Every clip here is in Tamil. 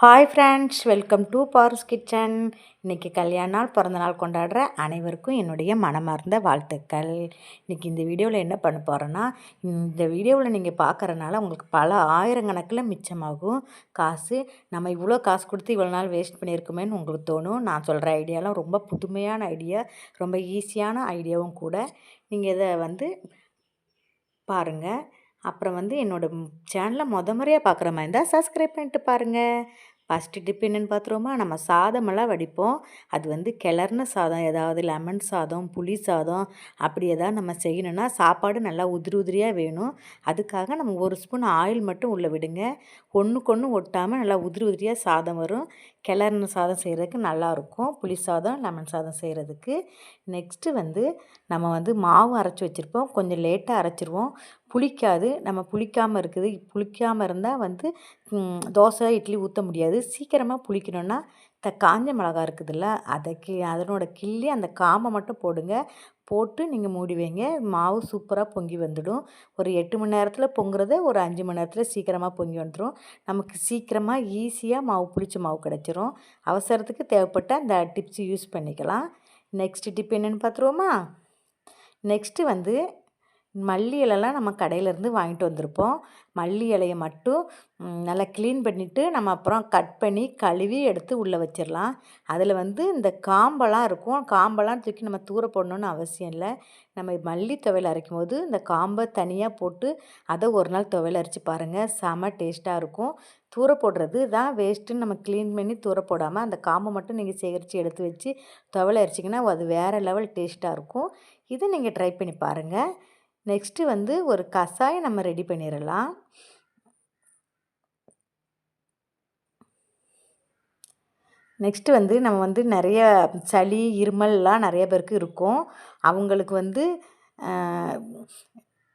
Hi friends welcome to Paar's kitchen இன்றைக்கி கல்யாண நாள் பிறந்த நாள் கொண்டாடுற அனைவருக்கும் என்னுடைய மனமார்ந்த வாழ்த்துக்கள். இன்றைக்கி இந்த வீடியோவில் என்ன பண்ண போகிறேன்னா இந்த வீடியோவில் நீங்கள் பார்க்குறனால உங்களுக்கு பல ஆயிரக்கணக்கில் மிச்சமாகும் காசு. நம்ம இவ்வளோ காசு கொடுத்து இவ்வளோ நாள் வேஸ்ட் பண்ணியிருக்குமேன்னு உங்களுக்கு தோணும். நான் சொல்கிற ஐடியாலாம் ரொம்ப புதுமையான ஐடியா ரொம்ப ஈஸியான ஐடியாவும் கூட. நீங்கள் இதை வந்து பாருங்கள் அப்புறம் வந்து என்னோடய சேனலை முத முறையாக பார்க்குற மாதிரி இருந்தால் சப்ஸ்கிரைப் பண்ணிட்டு பாருங்கள் ஃபஸ்ட்டு டிப் என்னென்னு பார்த்துருவோமா நம்ம சாதமெல்லாம் வடிப்போம். அது வந்து கிளர்ன சாதம் ஏதாவது லெமன் சாதம் புளி சாதம் அப்படி ஏதாவது நம்ம செய்யணுன்னா சாப்பாடு நல்லா உதிரி உதிரியாக வேணும். அதுக்காக நம்ம ஒரு ஸ்பூன் ஆயில் மட்டும் உள்ளே விடுங்க. ஒன்றுக்கு ஒன்று ஒட்டாமல் நல்லா உதிரி உதிரியாக சாதம் வரும். கிளறுன சாதம் செய்கிறதுக்கு நல்லாயிருக்கும் புளி சாதம் லெமன் சாதம் செய்கிறதுக்கு நெக்ஸ்ட்டு வந்து நம்ம வந்து மாவு அரைச்சி வச்சுருப்போம். கொஞ்சம் லேட்டாக அரைச்சிருவோம். புளிக்காது. நம்ம புளிக்காமல் இருக்குது. புளிக்காமல் இருந்தால் வந்து தோசை இட்லி ஊற்ற முடியாது. சீக்கிரமாக புளிக்கணுன்னா த காஞ்ச மிளகா இருக்குதுல்ல அதை கி அதனோட கிள்ளி அந்த காம்பை மட்டும் போடுங்க. போட்டு நீங்கள் மூடி வைங்க. மாவு சூப்பராக பொங்கி வந்துடும். ஒரு எட்டு மணி நேரத்தில் பொங்குறத ஒரு அஞ்சு மணி நேரத்தில் சீக்கிரமாக பொங்கி வந்துடும் நமக்கு சீக்கிரமாக ஈஸியாக மாவு புளிச்ச மாவு கிடச்சிரும். அவசரத்துக்கு தேவைப்பட்ட அந்த டிப்ஸ் யூஸ் பண்ணிக்கலாம். நெக்ஸ்ட் டிப் என்னென்னு பார்த்துருவோமா நெக்ஸ்ட்டு வந்து மல்லி இலைலாம் நம்ம கடையிலேருந்து வாங்கிட்டு வந்திருப்போம். மல்லி இலையை மட்டும் நல்லா க்ளீன் பண்ணிவிட்டு நம்ம அப்புறம் கட் பண்ணி கழுவி எடுத்து உள்ளே வச்சிடலாம் அதில் வந்து இந்த காம்பெல்லாம் இருக்கும். காம்பெல்லாம் தூக்கி நம்ம தூர போடணுன்னு அவசியம் இல்லை. நம்ம மல்லி துவையல் அரைக்கும் போது இந்த காம்பை தனியாக போட்டு அதை ஒரு நாள் துவையல் அரைச்சி பாருங்கள் செம டேஸ்ட்டாக இருக்கும். தூர போடுறது தான் வேஸ்ட்டுன்னு நம்ம க்ளீன் பண்ணி தூர போடாமல் அந்த காம்பை மட்டும் நீங்கள் சேகரித்து எடுத்து வச்சு துவையல் அரைச்சிங்கன்னா அது வேறு லெவல் டேஸ்ட்டாக இருக்கும். இதை நீங்கள் ட்ரை பண்ணி பாருங்கள் நெக்ஸ்ட்டு வந்து ஒரு கஷாயம் நம்ம ரெடி பண்ணிடலாம் நெக்ஸ்ட்டு வந்து நம்ம வந்து நிறைய சளி இருமல்லாம் நிறைய பேருக்கு இருக்கும். அவங்களுக்கு வந்து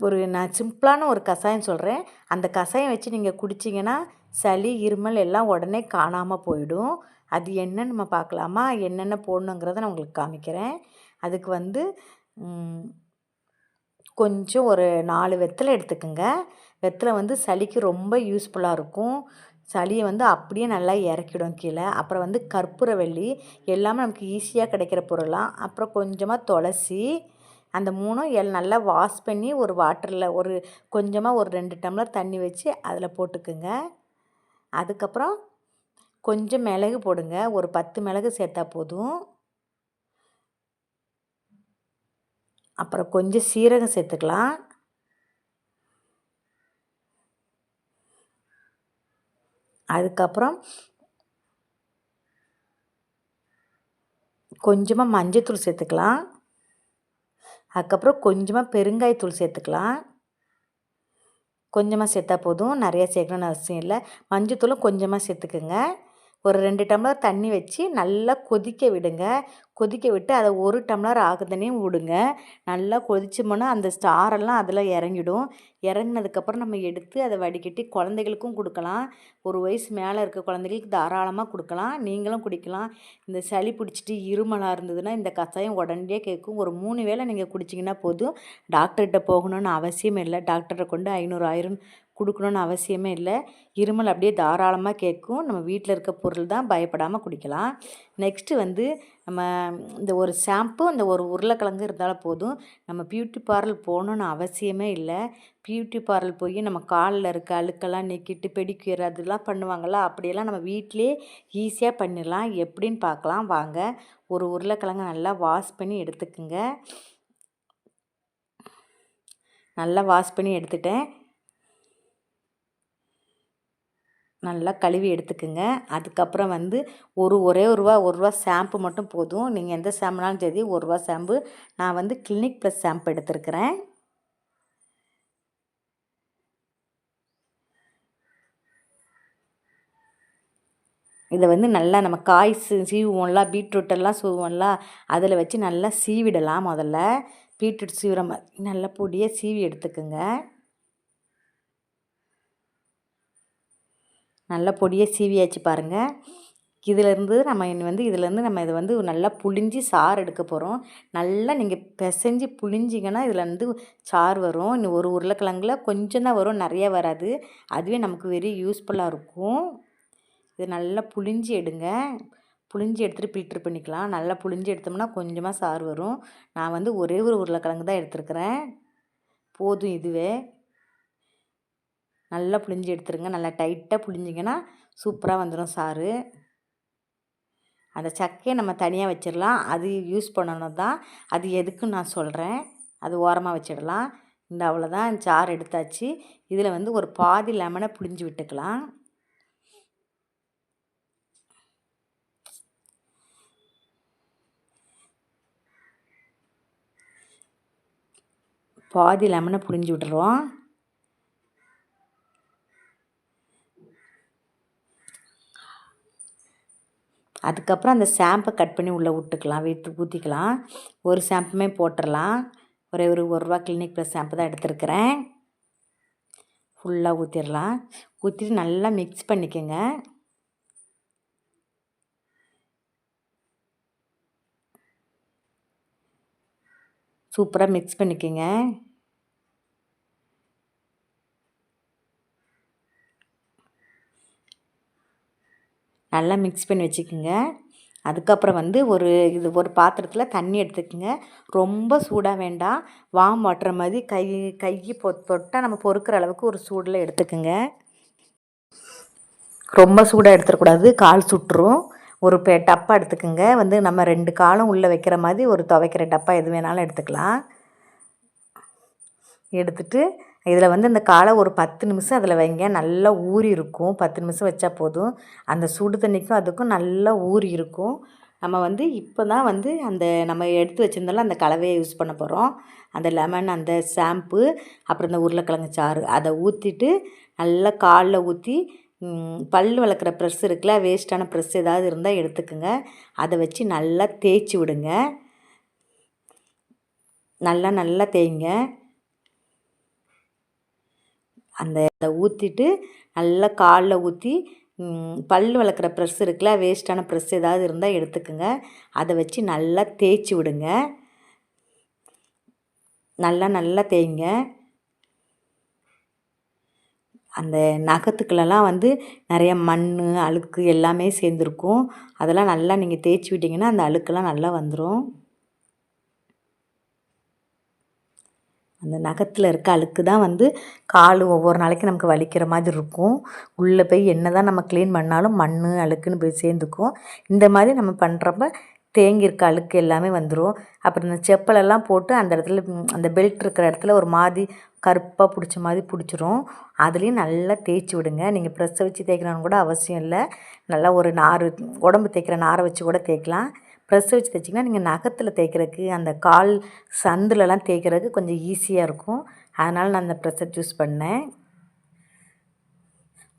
ஒரு நான் சிம்பிளான ஒரு கஷாயம் சொல்கிறேன் அந்த கஷாயம் வச்சு நீங்கள் குடிச்சிங்கன்னா சளி இருமல் எல்லாம் உடனே காணாமல் போயிடும். அது என்னன்னு நம்ம பார்க்கலாமா? என்னென்ன போடணுங்கிறத நான் உங்களுக்கு காமிக்கிறேன். அதுக்கு வந்து கொஞ்சம் ஒரு நாலு வெத்தலை எடுத்துக்கோங்க. வெத்தலை வந்து சளிக்கு ரொம்ப யூஸ்ஃபுல்லாக இருக்கும். சளியை வந்து அப்படியே நல்லா இறக்கிடும் கீழே. அப்புறம் வந்து கற்பூரவள்ளி எல்லாமே நமக்கு ஈஸியாக கிடைக்கிற பொருளாம் அப்புறம் கொஞ்சமாக துளசி அந்த மூணும் எல் நல்லா வாஷ் பண்ணி ஒரு வாட்டரில் ஒரு கொஞ்சமாக ஒரு ரெண்டு டம்ளர் தண்ணி வச்சு அதில் போட்டுக்குங்க. அதுக்கப்புறம் கொஞ்சம் மிளகு போடுங்க. ஒரு பத்து மிளகு சேர்த்தா போதும். அப்புறம் கொஞ்சம் சீரகம் சேர்த்துக்கலாம். அதுக்கப்புறம் கொஞ்சமாக மஞ்சத்தூள் சேர்த்துக்கலாம். அதுக்கப்புறம் கொஞ்சமாக பெருங்காயத்தூள் சேர்த்துக்கலாம். கொஞ்சமாக சேர்த்தா போதும். நிறையா சேர்க்கணுன்னு அவசியம் இல்லை. மஞ்சத்தூளும் கொஞ்சமாக சேர்த்துக்குங்க. ஒரு ரெண்டு டம்ளர் தண்ணி வச்சு நல்லா கொதிக்க விடுங்க. கொதிக்க விட்டு அதை ஒரு டம்ளர் ஆகுதுனையும் விடுங்க. நல்லா கொதிச்சோம்னா அந்த ஸ்டாரெல்லாம் அதில் இறங்கிடும். இறங்கினதுக்கப்புறம் நம்ம எடுத்து அதை வடிகட்டி குழந்தைகளுக்கும் கொடுக்கலாம். ஒரு வயசு மேலே இருக்க குழந்தைகளுக்கு தாராளமாக கொடுக்கலாம். நீங்களும் குடிக்கலாம். இந்த சளி பிடிச்சிட்டு இருமலாக இருந்ததுன்னா இந்த கஷாயம் உடனடியே கேட்கும். ஒரு மூணு வேளை நீங்கள் குடிச்சிங்கன்னா போதும். டாக்டர்கிட்ட போகணுன்னு அவசியம் இல்லை. டாக்டரை கொண்டு ஐநூறு ஆயிரம் கொடுக்கணுன்னு அவசியமே இல்லை. இருமல் அப்படியே தாராளமாக கேட்கும். நம்ம வீட்டில் இருக்க பொருள் தான் பயப்படாமல் குடிக்கலாம். நெக்ஸ்ட்டு வந்து நம்ம இந்த ஒரு ஷாம்பு இந்த ஒரு உருளைக்கிழங்கு இருந்தாலும் போதும். நம்ம பியூட்டி பார்லர் போகணுன்னு அவசியமே இல்லை. பியூட்டி பார்லர் போய் நம்ம காலில் இருக்க அழுக்கெல்லாம் நீக்கிட்டு பெடிக்யூர் அதெல்லாம் பண்ணுவாங்கள்ல அப்படியெல்லாம் நம்ம வீட்டிலே ஈஸியாக பண்ணிடலாம். எப்படின்னு பார்க்கலாம். வாங்க. ஒரு உருளைக்கிழங்கு நல்லா வாஷ் பண்ணி எடுத்துக்குங்க. நல்லா வாஷ் பண்ணி எடுத்துட்டேன். நல்லா கழுவி எடுத்துக்குங்க. அதுக்கப்புறம் வந்து ஒரு ஒரே ஒரு ரூபா ஒரு ரூபா ஷாம்பு மட்டும் போதும். நீங்கள் எந்த ஷாம்புனாலும் சரி ஒரு ரூபா ஷாம்பு நான் வந்து கிளினிக் ப்ளஸ் ஷாம்பு எடுத்துருக்கிறேன். இதை வந்து நல்லா நம்ம காய் சீவுவோம்ல பீட்ரூட்டெல்லாம் சீவுவோம்ல அதில் வச்சு நல்லா சீவிடலாம் முதல்ல. பீட்ரூட் சீவுற மாதிரி நல்லா பொடியாக சீவி எடுத்துக்கோங்க. நல்லா பொடியை சீவியாச்சு பாருங்கள் இதிலேருந்து நம்ம வந்து இதிலேருந்து நம்ம இதை வந்து நல்லா புளிஞ்சி சாறு எடுக்க போகிறோம் நல்லா நீங்கள் பிசைஞ்சு புளிஞ்சிங்கன்னா இதுலேருந்து சாறு வரும். இன்னும் ஒரு உருளைக்கிழங்குல கொஞ்சம் தான் வரும் நிறையா வராது. அதுவே நமக்கு வெரி யூஸ்ஃபுல்லாக இருக்கும். இது நல்லா புளிஞ்சி எடுங்க. புளிஞ்சி எடுத்துகிட்டு ஃபில்ட்ரு பண்ணிக்கலாம். நல்லா புளிஞ்சி எடுத்தோம்னா கொஞ்சமாக சாறு வரும். நான் வந்து ஒரே ஒரு உருளைக்கிழங்கு தான் எடுத்துருக்கிறேன். போதும் இதுவே. நல்லா புளிஞ்சி எடுத்துருங்க. நல்லா டைட்டாக புளிஞ்சிங்கன்னா சூப்பராக வந்துடும் சாறு. அந்த சக்கையை நம்ம தனியாக வச்சிடலாம். அது யூஸ் பண்ணணும் தான். அது எதுக்குன்னு நான் சொல்கிறேன் அது ஓரமாக வச்சிடலாம். இந்த அவ்வளோதான் சாறு எடுத்தாச்சு. இதில் வந்து ஒரு பாதி லெமனை புளிஞ்சு விட்டுக்கலாம். பாதி லெமனை புளிஞ்சு விட்டுருவோம். அதுக்கப்புறம் அந்த ஷாம்பை கட் பண்ணி உள்ளே விட்டுக்கலாம் வீட்டு ஊற்றிக்கலாம் ஒரு ஷாம்புமே போட்டுடலாம் ஒரே ஒரு ஒரு ரூபா கிளினிக் ப்ளஸ் ஷாம்பு தான் எடுத்துருக்கிறேன். ஃபுல்லாக ஊற்றிடலாம் ஊற்றிட்டு நல்லா மிக்ஸ் பண்ணிக்கோங்க. சூப்பராக மிக்ஸ் பண்ணிக்கோங்க. நல்லா மிக்ஸ் பண்ணி வச்சுக்கோங்க. அதுக்கப்புறம் வந்து ஒரு இது ஒரு பாத்திரத்தில் தண்ணி எடுத்துக்கோங்க. ரொம்ப சூடாக வேண்டாம். வாம் வாட்டுற மாதிரி கை கை பொ தொட்டால் நம்ம பொறுக்கிற அளவுக்கு ஒரு சூடில் எடுத்துக்கோங்க. ரொம்ப சூடாக எடுத்துடக்கூடாது கால் சுட்டுரும். ஒரு பே டப்பா எடுத்துக்கோங்க. வந்து நம்ம ரெண்டு காலம் உள்ளே வைக்கிற மாதிரி ஒரு துவைக்கிற டப்பா எது வேணாலும் எடுத்துக்கலாம். எடுத்துட்டு இதில் வந்து இந்த காலை ஒரு பத்து நிமிஷம் அதில் வைங்க. நல்லா ஊறி இருக்கும். பத்து நிமிஷம் வச்சா போதும். அந்த சுடு தண்ணிக்கும் அதுக்கும் நல்லா ஊறி இருக்கும். நம்ம வந்து இப்போ தான் வந்து அந்த நம்ம எடுத்து வச்சுருந்தாலும் அந்த கலவையை யூஸ் பண்ண போகிறோம். அந்த லெமன் அந்த ஷாம்பு அப்புறம் இந்த உருளைக்கிழங்கு சாறு அதை ஊற்றிட்டு நல்லா காலில் ஊற்றி பல் வளர்க்குற ப்ரெஸ் இருக்குல்ல வேஸ்ட்டான ப்ரெஸ் ஏதாவது இருந்தால் எடுத்துக்கோங்க. அதை வச்சு நல்லா தேய்ச்சி விடுங்க. நல்லா நல்லா தேய்ங்க. அந்த அதை ஊற்றிட்டு நல்லா காலில் ஊற்றி பல் வளர்க்குற ப்ரெஸ் இருக்குல்ல வேஸ்ட்டான ப்ரெஸ் ஏதாவது இருந்தால் எடுத்துக்கோங்க. அதை வச்சு நல்லா தேய்ச்சி விடுங்க. நல்லா நல்லா தேய்ங்க. அந்த நகத்துக்குள்ளலாம் வந்து நிறைய மண் அழுக்கு எல்லாமே சேர்ந்துருக்கும். அதெல்லாம் நல்லா நீங்கள் தேய்ச்சி விட்டிங்கன்னா அந்த அழுக்கெல்லாம் நல்லா வந்துடும் அந்த நகத்தில் இருக்க அழுக்கு தான் வந்து கால் ஒவ்வொரு நாளைக்கு நமக்கு வலிக்கிற மாதிரி இருக்கும். உள்ளே போய் என்ன தான் நம்ம க்ளீன் பண்ணாலும் மண் அழுக்குன்னு போய் சேர்ந்துக்கும். இந்த மாதிரி நம்ம பண்ணுறப்ப தேங்கி இருக்க அழுக்கு எல்லாமே வந்துடும் அப்புறம் இந்த செப்பலெல்லாம் போட்டு அந்த இடத்துல அந்த பெல்ட் இருக்கிற இடத்துல ஒரு மாதிரி கருப்பாக பிடிச்ச மாதிரி பிடிச்சிரும். அதுலேயும் நல்லா தேய்ச்சி விடுங்க. நீங்கள் ப்ரெஸ்ஸை வச்சு தேய்க்கணும்னு கூட அவசியம் இல்லை. நல்லா ஒரு நார் உடம்பு தேய்க்கிற நாரை வச்சு கூட தேய்க்கலாம். ப்ரெஸ் வச்சு தைச்சிங்கன்னா நீங்கள் நகத்தில் தேய்க்கிறதுக்கு அந்த கால் சந்துலலாம் தேய்க்கிறதுக்கு கொஞ்சம் ஈஸியாக இருக்கும். அதனால் நான் அந்த ப்ரெஸ்ஸை சூஸ் பண்ணேன்.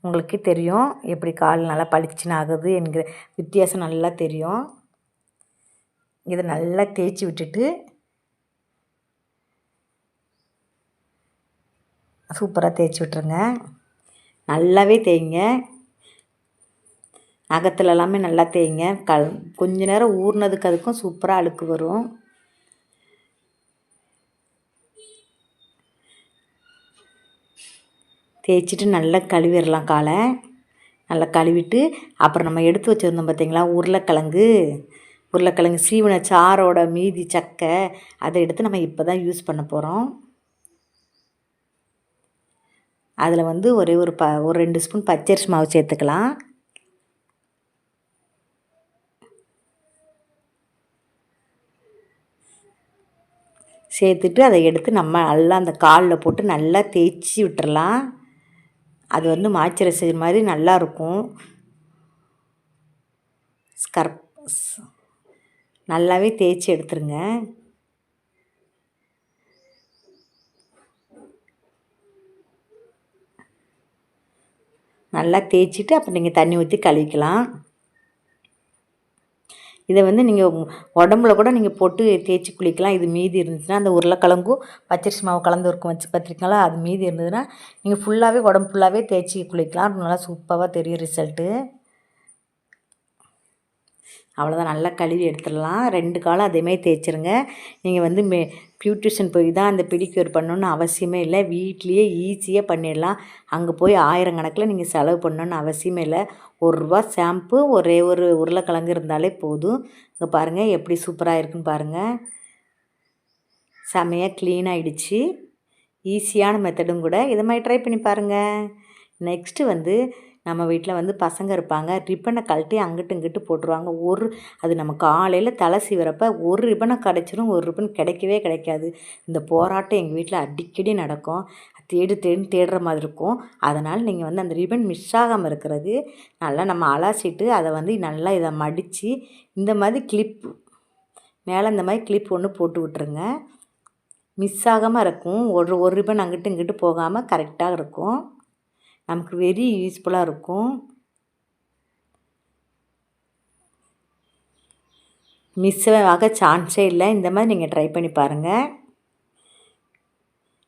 உங்களுக்கே தெரியும் எப்படி கால் நல்லா பளிச்சுன்னு ஆகுது என்கிற வித்தியாசம் நல்லா தெரியும். இதை நல்லா தேய்ச்சி விட்டுட்டு சூப்பராக தேய்ச்சி விட்டுருங்க. நல்லாவே தேய்ங்க. நகத்தில் எல்லாமே நல்லா தேய்ங்க. கல் கொஞ்ச நேரம் ஊறினதுக்கு அதுக்கும் சூப்பராக அழுக்கு வரும். தேய்ச்சிட்டு நல்லா கழுவிடலாம் காலை. நல்லா கழுவிட்டு அப்புறம் நம்ம எடுத்து வச்சுருந்தோம் பார்த்திங்களா உருளைக்கிழங்கு. உருளைக்கிழங்கு சீவன சாரோட மீதி சக்கை அதை எடுத்து நம்ம இப்போ தான் யூஸ் பண்ண போகிறோம் அதில் வந்து ஒரே ஒரு ப ஒரு ரெண்டு ஸ்பூன் பச்சரிசி மாவு சேர்த்துக்கலாம். சேர்த்துட்டு அதை எடுத்து நம்ம நல்லா அந்த காலில் போட்டு நல்லா தேய்ச்சி விட்டுறலாம். அது வந்து மாய்ச்சரைசர் மாதிரி நல்லாயிருக்கும் ஸ்கர்ப் நல்லாவே தேய்ச்சி எடுத்துருங்க. நல்லா தேய்ச்சிட்டு அப்புறம் நீங்கள் தண்ணி ஊற்றி கழுவிக்கலாம். இதை வந்து நீங்கள் உடம்புல கூட நீங்கள் போட்டு தேய்ச்சி குளிக்கலாம். இது மீதி இருந்துச்சுன்னா அந்த உருளைக்கிழங்கும் பச்சரிசி மாவு கலந்து இருக்கும் வச்சு பார்த்துருக்கீங்களா அது மீதி இருந்ததுன்னா நீங்கள் ஃபுல்லாகவே உடம்பு ஃபுல்லாகவே தேய்ச்சி குளிக்கலாம். நல்லா சூப்பராக தெரியும் ரிசல்ட்டு அவ்வளோதான் நல்லா கழுவி எடுத்துடலாம். ரெண்டு காலம் அதேமாதிரி தேய்ச்சிருங்க. நீங்கள் வந்து மே பியூட்டிஷன் போய் தான் அந்த பிடிக்யூர் பண்ணணுன்னு அவசியமே இல்லை. வீட்லேயே ஈஸியாக பண்ணிடலாம். அங்கே போய் ஆயிரக்கணக்கில் நீங்கள் செலவு பண்ணணுன்னு அவசியமே இல்லை. ஒரு ரூபா ஷாம்பு ஒரே ஒரு உருளைக்கிழங்கு இருந்தாலே போதும். இங்கே பாருங்கள் எப்படி சூப்பராக இருக்குன்னு பாருங்கள் செமையாக க்ளீன் ஆகிடுச்சு ஈஸியான மெத்தடும் கூட. இதை மாதிரி ட்ரை பண்ணி பாருங்கள் நெக்ஸ்ட்டு வந்து நம்ம வீட்டில் வந்து பசங்க இருப்பாங்க. ரிப்பனை கழட்டி அங்கிட்டு இங்கிட்டு போட்டுருவாங்க. ஒரு அது நம்ம காலையில் தலை சீவிறப்ப ஒரு ரிப்பனை கிடச்சிரும் ஒரு ரிப்பன் கிடைக்கவே கிடைக்காது. இந்த போராட்டம் எங்கள் வீட்டில் அடிக்கடி நடக்கும். தேடு தேடுன்னு தேடுற மாதிரி இருக்கும். அதனால் நீங்கள் வந்து அந்த ரிப்பன் மிஸ் ஆகாமல் இருக்கிறது நல்லா நம்ம அலாசிட்டு அதை வந்து நல்லா இதை மடித்து இந்த மாதிரி கிளிப் மேலே இந்த மாதிரி கிளிப் ஒன்று போட்டு விட்ருங்க மிஸ் ஆகாமல் இருக்கும். ஒரு ஒரு ரிப்பன் அங்கிட்டு இங்கிட்டு போகாமல் கரெக்டாக இருக்கும். நமக்கு வெரி யூஸ்ஃபுல்லாக இருக்கும். மிஸ் ஆக சான்ஸே இல்லை. இந்த மாதிரி நீங்கள் ட்ரை பண்ணி பாருங்கள்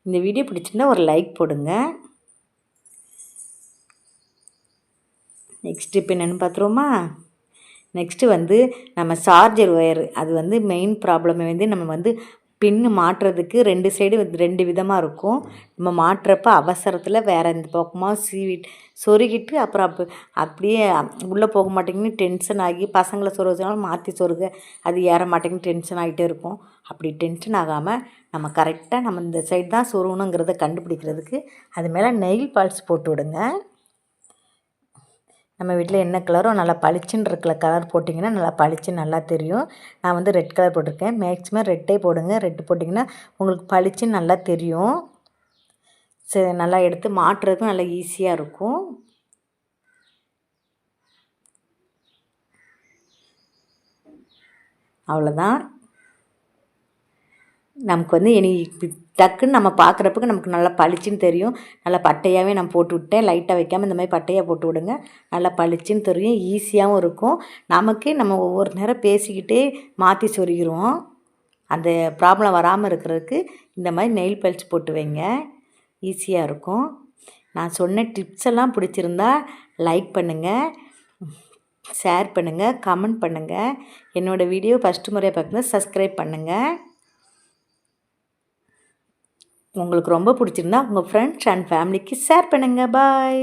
இந்த வீடியோ பிடிச்சிருந்தா ஒரு லைக் போடுங்க. நெக்ஸ்ட் இப்போ என்னென்னு பார்த்துருவோமா நெக்ஸ்ட்டு வந்து நம்ம சார்ஜர் ஒயர் அது வந்து மெயின் ப்ராப்ளமே வந்து நம்ம வந்து பின்னு மாட்டுறதுக்கு ரெண்டு சைடு ரெண்டு விதமாக இருக்கும். நம்ம மாட்டுறப்ப அவசரத்தில் வேறு இந்த பக்கமாக சீவி சொருகிட்டு அப்புறம் அப்போ அப்படியே உள்ளே போக மாட்டேங்குன்னு டென்ஷன் ஆகி பசங்களை சொருகினாலும் மாற்றி சொருக அது ஏற மாட்டேங்குன்னு டென்ஷன் ஆகிட்டே இருக்கும். அப்படி டென்ஷன் ஆகாமல் நம்ம கரெக்டாக நம்ம இந்த சைடு தான் சொருகணுங்கிறத கண்டுபிடிக்கிறதுக்கு அது மேலே நெயில் பால்ஸ் போட்டு விடுங்க. நம்ம வீட்டில் என்ன கலரோ நல்லா பளிச்சுன்னு இருக்கிற கலர் போட்டிங்கன்னா நல்லா பளிச்சு நல்லா தெரியும். நான் வந்து ரெட் கலர் போட்டிருக்கேன். மேக்ஸிமம் ரெட்டே போடுங்க. ரெட்டு போட்டிங்கன்னா உங்களுக்கு பளிச்சுன்னு நல்லா தெரியும். சரி நல்லா எடுத்து மாட்டுறதுக்கும் நல்லா ஈஸியாக இருக்கும். அவ்வளோதான் நமக்கு வந்து இனி டக்குன்னு நம்ம பார்க்குறப்பக்கு நமக்கு நல்லா பளிச்சுன்னு தெரியும். நல்லா பட்டையாகவே நான் போட்டு விட்டேன். லைட்டாக வைக்காமல் இந்த மாதிரி பட்டையாக போட்டு விடுங்க. நல்லா பளிச்சுன்னு தெரியும். ஈஸியாகவும் இருக்கும். நமக்கே நம்ம ஒவ்வொரு நேரம் பேசிக்கிட்டே மாற்றி சொருகிடுவோம் அந்த ப்ராப்ளம் வராமல் இருக்கிறதுக்கு இந்த மாதிரி நெயில் பளிச்சு போட்டு வைங்க. ஈஸியாக இருக்கும். நான் சொன்ன டிப்ஸ் எல்லாம் பிடிச்சிருந்தா லைக் பண்ணுங்கள் ஷேர் பண்ணுங்கள் கமெண்ட் பண்ணுங்கள் என்னோடய வீடியோ ஃபஸ்ட்டு முறையை பார்க்கும்போது சப்ஸ்கிரைப் பண்ணுங்கள் உங்களுக்கு ரொம்ப பிடிச்சிருந்தா உங்கள் ஃப்ரெண்ட்ஸ் அண்ட் ஃபேமிலிக்கு ஷேர் பண்ணுங்கள் பாய்